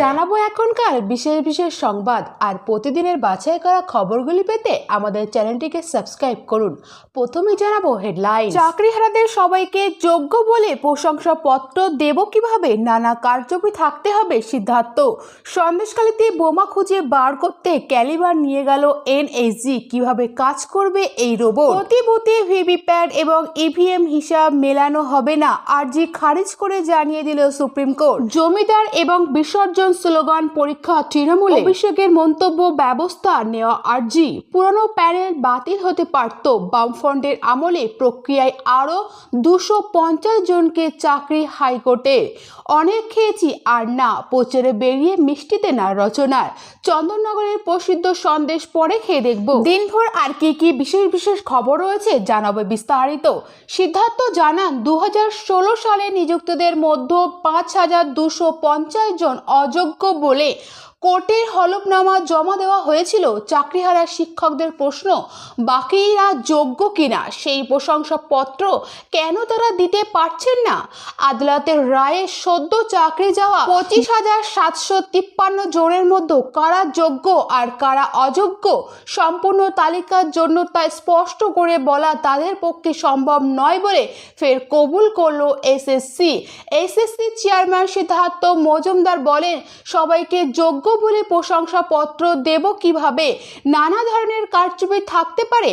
জানাব এখনকার বিশেষ বিশেষ সংবাদ আর প্রতিদিনের বাছাই করা খবরগুলি পেতে আমাদের চ্যানেলটিকে সাবস্ক্রাইব করুন। প্রথমে জানাব হেডলাইন চাকরিহারাদের সবাইকে যোগ্য বলে প্রশংসাপত্র দেব কীভাবে? নানা কারচুপি থাকতে হবে, সিদ্ধার্থ। সন্দেশকালীতে বোমা খুঁজে বার করতে ক্যালিবার নিয়ে গেল এনএসজি কীভাবে কাজ করবে এই রোবট? প্রতি বুথে ভিভিপ্যাট এবং ইভিএম হিসাব মেলানো হবে না, আরজি খারিজ করে জানিয়ে দিল সুপ্রিম কোর্ট। জমিদার এবং বিসর্জন স্লোগান পরীক্ষা তৃণমূল। অভিষেকের মন্তব্য, ব্যবস্থা নেওয়া আরজি। পুরনো প্যানেল বাতিল হতে পারত। বামফ্রন্টের আমলে প্রক্রিয়ায় আরও দুশো জনকে চাকরি হাইকোর্টে। অনেক খেয়েছি আর না, প্রচারে বেরিয়ে মিষ্টিতে না রচনার চন্দননগরের প্রসিদ্ধ সন্দেশ পরে খেয়ে দেখব। দিনভর আর কি কি বিশেষ বিশেষ খবর রয়েছে জানাবে বিস্তারিত। সিদ্ধার্থ জানান দু হাজার ষোলো সালে নিযুক্তদের মধ্যে পাঁচ হাজার দুশো পঞ্চাশ জন অযোগ্য বলে কোর্টের হলফনামা জমা দেওয়া হয়েছিল। চাকরিহারা শিক্ষকদের প্রশ্ন, বাকিরা যোগ্য কিনা? সেই প্রশংসাপত্র কেন তারা দিতে পারছেন না? আদালতের রায়ে সদ্য চাকরি যাওয়া পঁচিশ হাজার সাতশো তিপ্পান্ন জনের মধ্যে কারা যোগ্য আর কারা অযোগ্য? সম্পূর্ণ তালিকার জন্য তা স্পষ্ট করে বলা তাদের পক্ষে সম্ভব নয় বলে ফের কবুল করল SSC. SSC chairman Siddhartha Majumdar বলেন, সবাইকে যোগ্য বলে প্রশংসাপত্র দেব কীভাবে? নানা ধরনের কারচুপি থাকতে পারে।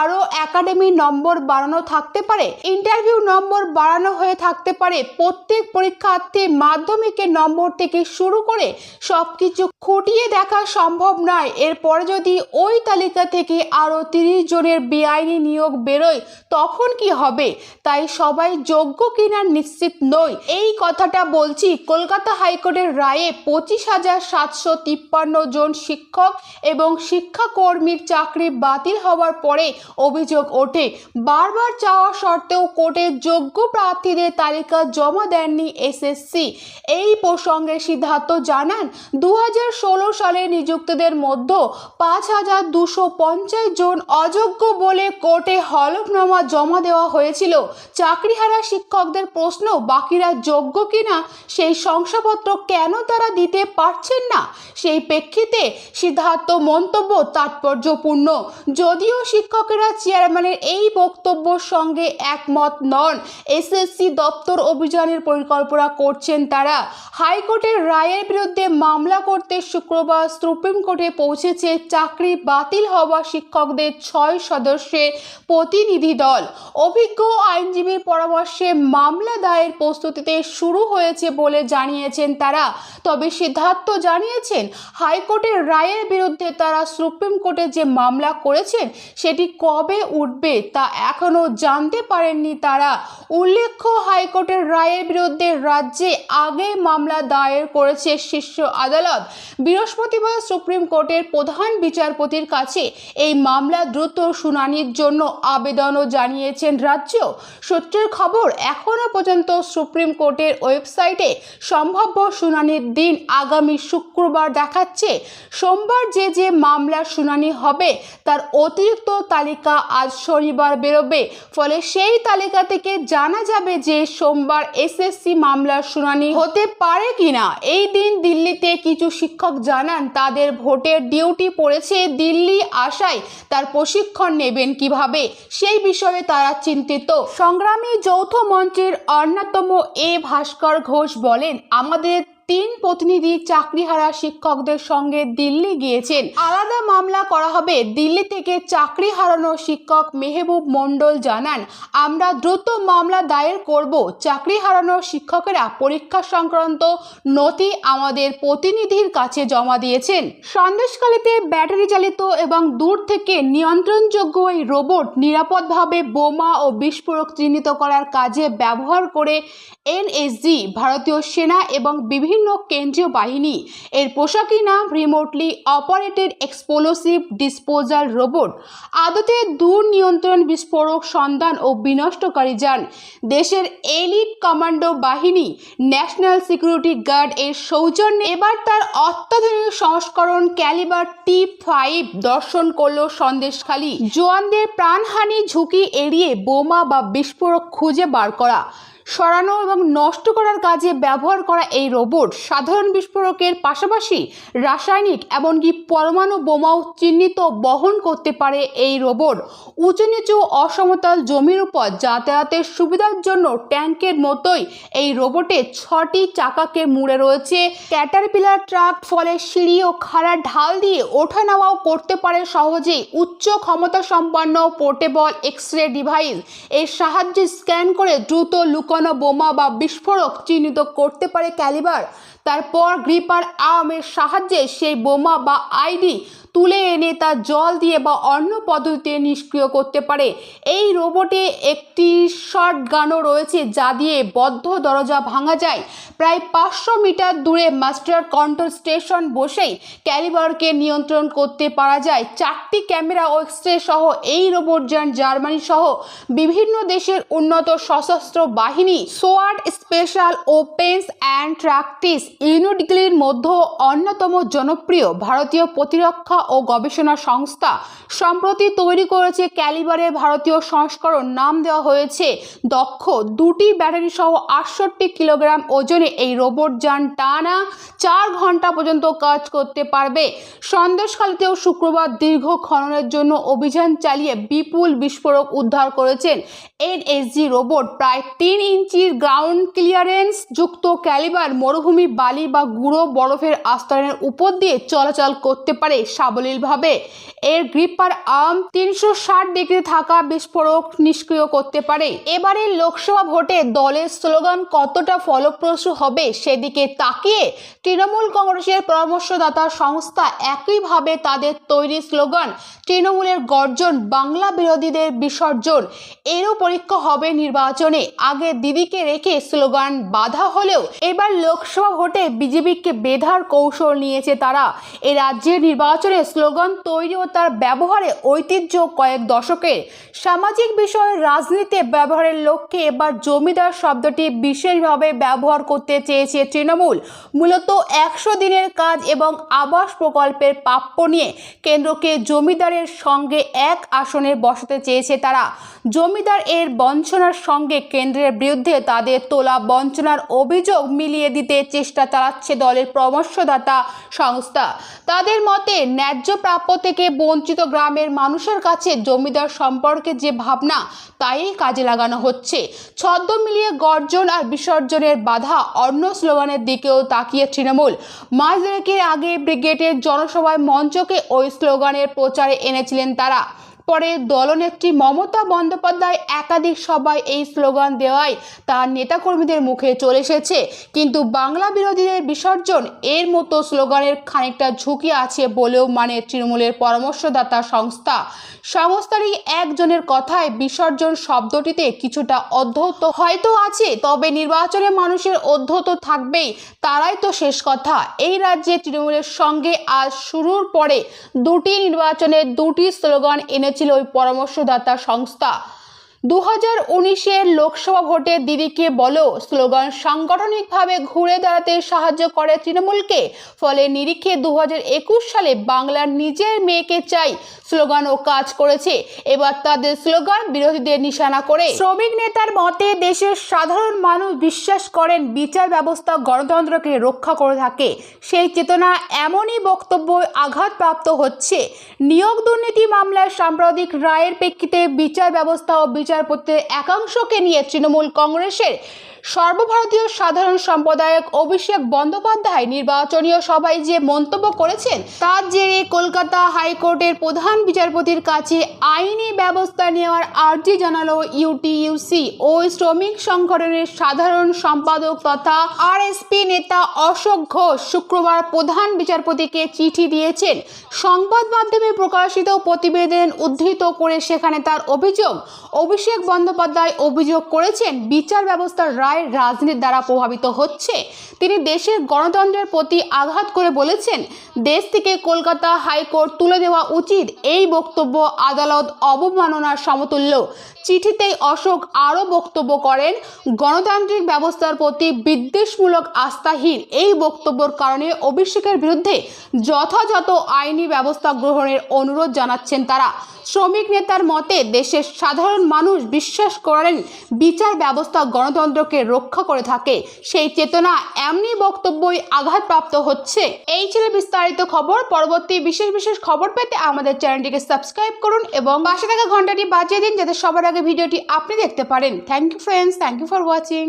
আরও একাডেমি নম্বর বাড়ানো থাকতে পারে। ইন্টারভিউ নম্বর বাড়ানো হয়ে থাকতে পারে। প্রত্যেক পরীক্ষার্থী মাধ্যমিকের নম্বর থেকে শুরু করে সব কিছু খুঁটিয়ে দেখা সম্ভব নয়। এরপরে যদি ওই তালিকা থেকে আরও তিরিশ জনের বেআইনি নিয়োগ বেরোয়, তখন কি হবে? তাই সবাই যোগ্য কিনা নিশ্চিত নই। এই কথাটা বলছি কলকাতা হাইকোর্টের রায়ে পঁচিশ হাজার সাতশো তিপ্পান্ন জন শিক্ষক এবং শিক্ষাকর্মীর চাকরি বাতিল হওয়ার পরে অভিযোগ ওঠে। বারবার চাওয়া সত্ত্বেও কোর্টে যোগ্য প্রার্থীদের তালিকা জমা দেননি এসএসসি। এই প্রসঙ্গে সিদ্ধার্থ জানান দু হাজার ষোলো সালে নিযুক্তদের মধ্যে পাঁচ হাজার দুশো পঞ্চাশ জন অযোগ্য বলে কোর্টে হলফনামা জমা দেওয়া হয়েছিল। চাকরিহারা শিক্ষকদের প্রশ্ন, বাকিরা যোগ্য কিনা? সেই শংসাপত্র কেন তারা দিতে পারছেন না? সেই প্রেক্ষিতে সিদ্ধার্থ মন্তব্য তাৎপর্যপূর্ণ। যদিও শিক্ষকেরা চেয়ারম্যানের এই বক্তব্যের সঙ্গে একমত নন, এসএসসি দপ্তর অভিযানের পরিকল্পনা করছেন তারা। হাইকোর্টের রায়ের বিরুদ্ধে মামলা করতে শুক্রবার সুপ্রিম কোর্টে পৌঁছেছে চাকরি বাতিল হওয়া শিক্ষকদের ছয় সদস্যের প্রতিনিধি দল। অভিজ্ঞ আইনজীবীর পরামর্শে মামলা দায়ের প্রস্তুতিতে শুরু হয়েছে বলে জানিয়েছেন তারা। তবে সিদ্ধার্থ জানিয়েছেন, হাইকোর্টের রায়ের বিরুদ্ধে তারা সুপ্রিম কোর্টে যে মামলা করেছেন, সেটি কবে উঠবে তা এখনও জানতে পারেননি তারা। উল্লেখ্য, হাইকোর্টের রায়ের বিরুদ্ধে রাজ্যে আগে মামলা দায়ের করেছে শীর্ষ আদালত। বৃহস্পতিবার সুপ্রিম কোর্টের প্রধান বিচারপতির কাছে এই মামলা দ্রুত শুনানির জন্য আবেদনও জানিয়েছেন রাজ্য। সূত্রের খবর এখনও পর্যন্ত সুপ্রিম কোর্টের ওয়েবসাইটে সম্ভাব্য শুনানির দিন আগামী শুক্রবার দেখাচ্ছে, সোমবার যে যে মামলার শুনানি হবে তার অতিরিক্ত তালিকা আজ শনিবার বেরোবে। ফলে সেই তালিকা থেকে জানা যাবে যে সোমবার এসএসসি মামলার শুনানি হতে পারে কিনা। এই দিন দিল্লিতে কিছু শিক্ষক জানান, তাদের ভোটের ডিউটি পড়েছে দিল্লি আসায়। তার প্রশিক্ষণ নেবেন কীভাবে, সেই বিষয়ে তারা চিন্তিত। সংগ্রামী যৌথ মঞ্চের অন্যতম এ ভাস্কর ঘোষ বলেন, আমাদের তিন প্রতিনিধি চাকরিহারা শিক্ষকদের সঙ্গে দিল্লি গিয়েছেন। আলাদা মামলা করা হবে। দিল্লি থেকে চাকরি হারানো শিক্ষক মেহবুব মণ্ডল জানান, আমরা দ্রুত মামলা দায়ের করব। চাকরি হারানো শিক্ষকেরা পরীক্ষা সংক্রান্ত নথি আমাদের প্রতিনিধির কাছে জমা দিয়েছেন। সন্দেশকালীতে ব্যাটারি চালিত এবং দূর থেকে নিয়ন্ত্রণযোগ্য এই রোবট নিরাপদভাবে বোমা ও বিস্ফোরক চিহ্নিত করার কাজে ব্যবহার করে এনএসজি, ভারতীয় সেনা এবং বিভিন্ন কেন্দ্রীয় বাহিনী। এর পোশাকি নাম remotely operated explosive disposal robot আদতে দূর নিয়ন্ত্রণ বিস্ফোরক সন্ধান ও বিনষ্টকারী যান। দেশের এলিট কমান্ডো বাহিনী, ন্যাশনাল সিকিউরিটি গার্ড এর সৌজন্যে এবার তার অত্যাধুনিক সংস্করণ ক্যালিবার টি ফাইভ দর্শন করল সন্দেশখালী। জোয়ানদের প্রাণহানি ঝুঁকি এড়িয়ে বোমা বা বিস্ফোরক খুঁজে বার করা। সরানো এবং নষ্ট করার কাজে ব্যবহার করা এই রোবট সাধারণ বিস্ফোরকের পাশাপাশি রাসায়নিক এমনকি পরমাণু বোমাও চিহ্নিত বহন করতে পারে এই রোবট। উঁচু নিচু অসমতল জমির উপর যাতায়াতের সুবিধার জন্য ট্যাঙ্কের মতোই এই রোবটে ছটি চাকাকে মুড়ে রয়েছে। ক্যাটারপিলার ট্রাক ফলে সিঁড়ি ও খাড়া ঢাল দিয়ে ওঠা নামাও করতে পারে সহজেই। উচ্চ ক্ষমতা সম্পন্ন পোর্টেবল এক্স রে ডিভাইস এর সাহায্যে স্ক্যান করে দ্রুত লুকানো বোমা বা বিস্ফোরক চিহ্নিত করতে পারে ক্যালিবার। তারপর গ্রিপার আর্মের সাহায্যে সেই বোমা বা আইডি তুলে এনে তা জল দিয়ে বা অন্য পদ্ধতিতে নিষ্ক্রিয় করতে পারে। এই রোবটে একটি শর্ট গানও রয়েছে যা দিয়ে বদ্ধ দরজা ভাঙা যায়। প্রায় পাঁচশো মিটার দূরে মাস্টার কন্ট্রোল স্টেশন বসেই ক্যালিবারকে নিয়ন্ত্রণ করতে পারা যায়। চারটি ক্যামেরা ও এক্সরে সহ এই রোবট যান জার্মানি সহ বিভিন্ন দেশের উন্নত সশস্ত্র বাহিনী, sword special weapons and tactics ইউনিটগুলির মধ্যে অন্যতম জনপ্রিয় ভারতীয় প্রতিরক্ষা ও গবেষণা সংস্থা সম্প্রতি তৈরি করেছে ক্যালিবারের ভারতীয় সংস্করণ। নাম দেওয়া হয়েছে, দক্ষ দুটি ব্যাটারি সহ আটষট্টি কিলোগ্রাম ওজনে এই রোবট যান টানা চার ঘণ্টা পর্যন্ত কাজ করতে পারবে। সন্দেশখালীতেও শুক্রবার দীর্ঘ খননের জন্য অভিযান চালিয়ে বিপুল বিস্ফোরক উদ্ধার করেছেন এনএসজি রোবট। প্রায় তিন ইঞ্চির গ্রাউন্ড ক্লিয়ারেন্স যুক্ত ক্যালিবার মরুভূমি বালি বা গুঁড়ো বরফের আস্তরণের উপর দিয়ে চলাচল করতে পারে সাবলীলভাবে। এর গ্রিপার আর্ম তিনশো ষাট ডিগ্রি থাকা বিস্ফোরক নিষ্ক্রিয় করতে পারে। এবারের লোকসভা ভোটে দলের স্লোগান কতটা ফলপ্রসূ হবে সেদিকে তাকিয়ে তৃণমূল কংগ্রেসের পরামর্শদাতা সংস্থা একইভাবে তাদের তৈরি স্লোগান, তৃণমূলের গর্জন বাংলা বিরোধীদের বিসর্জন। এরও পরীক্ষা হবে নির্বাচনে। আগে দিদিকে রেখে স্লোগান বাধা হলেও এবার লোকসভা ভোটে বিজেপিকে বেধার কৌশল নিয়েছে তারা। এ রাজ্যের নির্বাচনে স্লোগান তৈরি ও তার ব্যবহারে ঐতিহ্য কয়েক দশকের সামাজিক বিষয়ে রাজনীতিতে ব্যবহারের লক্ষ্যে এবার জমিদার শব্দটি বিশেষভাবে ব্যবহার করতে চেয়েছে তৃণমূল। মূলত একশো দিনের কাজ এবং আবাস প্রকল্পের প্রাপ্য নিয়ে কেন্দ্রকে জমিদারের সঙ্গে এক আসনে বসাতে চেয়েছে তারা। জমিদার এর বঞ্চনার সঙ্গে কেন্দ্রের বিরুদ্ধে তাদের তোলা বঞ্চনার অভিযোগ মিলিয়ে দিতে চেষ্টা চালাচ্ছে দলের পরামর্শদাতা সংস্থা। তাদের মতে, ন্যায্য প্রাপ্য থেকে বঞ্চিত গ্রামের মানুষের কাছে জমিদার সম্পর্কে যে ভাবনা, তাই কাজে লাগানো হচ্ছে। ছদ্ম মিলিয়ে গর্জন আর বিসর্জনের বাধা অন্য স্লোগানের দিকেও তাকিয়ে তৃণমূল। মাস দেড়েকের আগে ব্রিগেডের জনসভায় মঞ্চকে ওই স্লোগানের প্রচারে এনেছিলেন তারা। পরে দলনেত্রী মমতা বন্দ্যোপাধ্যায় একাধিক সভায় এই স্লোগান দেওয়ায় তার নেতাকর্মীদের মুখে চলে এসেছে। কিন্তু বাংলা বিরোধীদের বিসর্জন এর মতো স্লোগানের খানিকটা ঝুঁকি আছে বলেও মানে তৃণমূলের পরামর্শদাতা সংস্থা। সংস্থারই একজনের কথায় বিসর্জন শব্দটিতে কিছুটা অধ্যত হয়তো আছে, তবে নির্বাচনে মানুষের অধ্যত থাকবেই, তারাই তো শেষ কথা। এই রাজ্যে তৃণমূলের সঙ্গে আজ শুরুর পরে দুটি নির্বাচনে দুটি স্লোগান এনেছিল ওই পরামর্শদাতা সংস্থা। দু হাজার উনিশের লোকসভা ভোটে দিদিকে বলো স্লোগান সাংগঠনিকভাবে ঘুরে দাঁড়াতে সাহায্য করে তৃণমূলকে, ফলে নিরীক্ষে দু হাজার একুশ সালে বাংলার নিজের মেয়েকে চাই স্লোগানও কাজ করেছে। এবার তাদের স্লোগান, বিরোধীদের নিশানা করে। শ্রমিক নেতার মতে, দেশের সাধারণ মানুষ বিশ্বাস করেন বিচার ব্যবস্থা গণতন্ত্রকে রক্ষা করে থাকে। সেই চেতনা এমনই বক্তব্য আঘাতপ্রাপ্ত হচ্ছে। নিয়োগ দুর্নীতি মামলায় সাম্প্রতিক রায়ের প্রেক্ষিতে বিচার ব্যবস্থা ও বিচারপতির একাংশকে নিয়ে তৃণমূল কংগ্রেসের সর্বভারতীয় সাধারণ সম্পাদক অভিষেক বন্দ্যোপাধ্যায় নির্বাচনীয় সভায় যে মন্তব্য করেছেন, তার জেরে কলকাতা হাইকোর্টের প্রধান বিচারপতির কাছে আইনি ব্যবস্থা নেওয়ার আর্জি জানালো ইউটিইউসি ও শ্রমিক সংগঠনের সাধারণ সম্পাদক তথা আরএসপি নেতা অশোক ঘোষ শুক্রবার প্রধান বিচারপতিকে চিঠি দিয়েছেন। সংবাদ মাধ্যমে প্রকাশিত প্রতিবেদন উদ্ধৃত করে সেখানে তার অভিযোগ অভিষেক বন্দ্যোপাধ্যায় অভিযোগ করেছেন, বিচার ব্যবস্থার রায় রাজনীতির দ্বারা প্রভাবিত হচ্ছে। তিনি দেশের গণতন্ত্রের প্রতি আঘাত করে বলেছেন, দেশ থেকে কলকাতা হাইকোর্ট তুলে দেওয়া উচিত। এই বক্তব্য আদালত অবমাননার সমতুল্য। চিঠিতেই অশোক আরও বক্তব্য করেন, গণতান্ত্রিক ব্যবস্থার প্রতি বিদ্বেষমূলক আস্থাহীন এই বক্তব্যের কারণে অভিষেকের বিরুদ্ধে যথাযথ আইনি ব্যবস্থা গ্রহণের অনুরোধ জানাচ্ছেন তারা। শ্রমিক নেতার মতে, দেশের সাধারণ মানুষ বিশ্বাস করেন বিচার ব্যবস্থা গণতন্ত্রকে রক্ষা করে থাকে। সেই চেতনা এমনি বক্তব্যই আঘাতপ্রাপ্ত হচ্ছে। এই ছিল বিস্তারিত খবর। পরবর্তী বিশেষ বিশেষ খবর পেতে আমাদের চ্যানেলটিকে সাবস্ক্রাইব করুন এবং পাশে থাকা ঘন্টাটি বাজিয়ে দিন যাতে সবার আগে ভিডিওটি আপনি দেখতে পারেন। Thank you friends thank you for watching